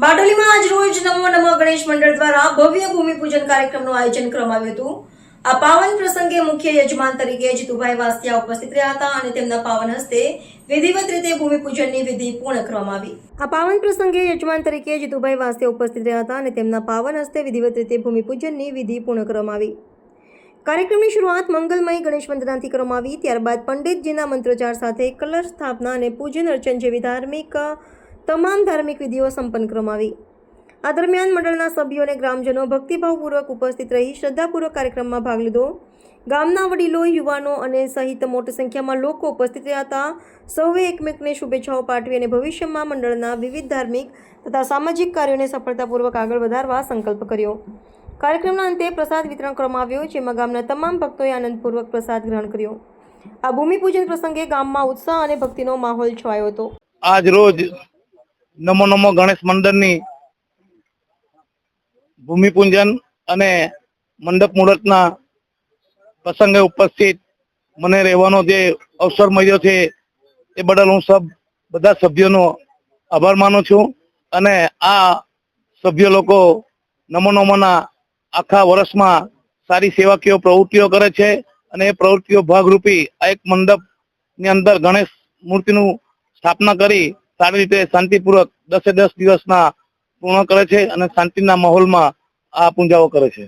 રોજ નમો નમો ગણેશ મંડળ દ્વારા ભવ્ય ભૂમિપૂજન કાર્યક્રમનું આયોજન કરવામાં આવ્યું હતું. આ પાવન પ્રસંગે મુખ્ય યજમાન તરીકે જીતુભાઈ વાસ્તિયા ઉપસ્થિત રહ્યા હતા અને તેમના પાવન હસ્તે વિધિવત રીતે ભૂમિપૂજનની વિધિ પૂર્ણ કરવામાં આવી. આ પાવન પ્રસંગે યજમાન તરીકે જીતુભાઈ વાસ્તિયા ઉપસ્થિત રહ્યા હતા અને તેમના પાવન હસ્તે વિધિવત રીતે ભૂમિપૂજનની વિધિ પૂર્ણ કરવામાં આવી. કાર્યક્રમની શરૂઆત મંગલમય ગણેશ વંદનાથી કરવામાં આવી. ત્યારબાદ પંડિતજીના મંત્રોચ્ચાર સાથે કલશ સ્થાપના અને પૂજન અર્ચન જેવી ધાર્મિક તમામ ધાર્મિક વિધિઓ સંપન્ન કરવામાં આવી આ દરમિયાન મંડળના સભ્યો અને ગ્રામજનો ભક્તિભાવપૂર્વક ઉપસ્થિત રહી શ્રદ્ધાપૂર્વક કાર્યક્રમમાં ભાગ લીધો. ગામના વડીલો, યુવાનો અને સહિત મોટી સંખ્યામાં લોકો ઉપસ્થિત રહ્યા હતા. સૌએ એકમેકને શુભેચ્છાઓ પાઠવી અને ભવિષ્યમાં મંડળના વિવિધ ધાર્મિક તથા સામાજિક કાર્યોને સફળતાપૂર્વક આગળ વધારવા સંકલ્પ કર્યો. કાર્યક્રમના અંતે પ્રસાદ વિતરણ કરવામાં આવ્યો, જેમાં ગામના તમામ ભક્તોએ આનંદપૂર્વક પ્રસાદ ગ્રહણ કર્યો. આ ભૂમિપૂજન પ્રસંગે ગામમાં ઉત્સાહ અને ભક્તિનો માહોલ છવાયો હતો. આજ રોજ નમો નમો ગણેશ મંદિરની ભૂમિપૂજન અને મંડપ મુહૂર્તના પ્રસંગે ઉપસ્થિત મને રહેવાનો જે અવસર મળ્યો છે, એ બદલ હું સબ, બધા સભ્યોનો આભાર માનું છું અને આ સભ્ય લોકો નમો નમોના આખા વર્ષમાં સારી સેવાકીય પ્રવૃત્તિઓ કરે છે અને એ પ્રવૃત્તિઓ ભાગરૂપી આ એક મંડપની અંદર ગણેશ મૂર્તિનું સ્થાપના કરી સારી રીતે શાંતિપૂર્વક દસે દસ દિવસના પૂર્ણ કરે છે અને શાંતિના માહોલમાં આ પૂજાઓ કરે છે.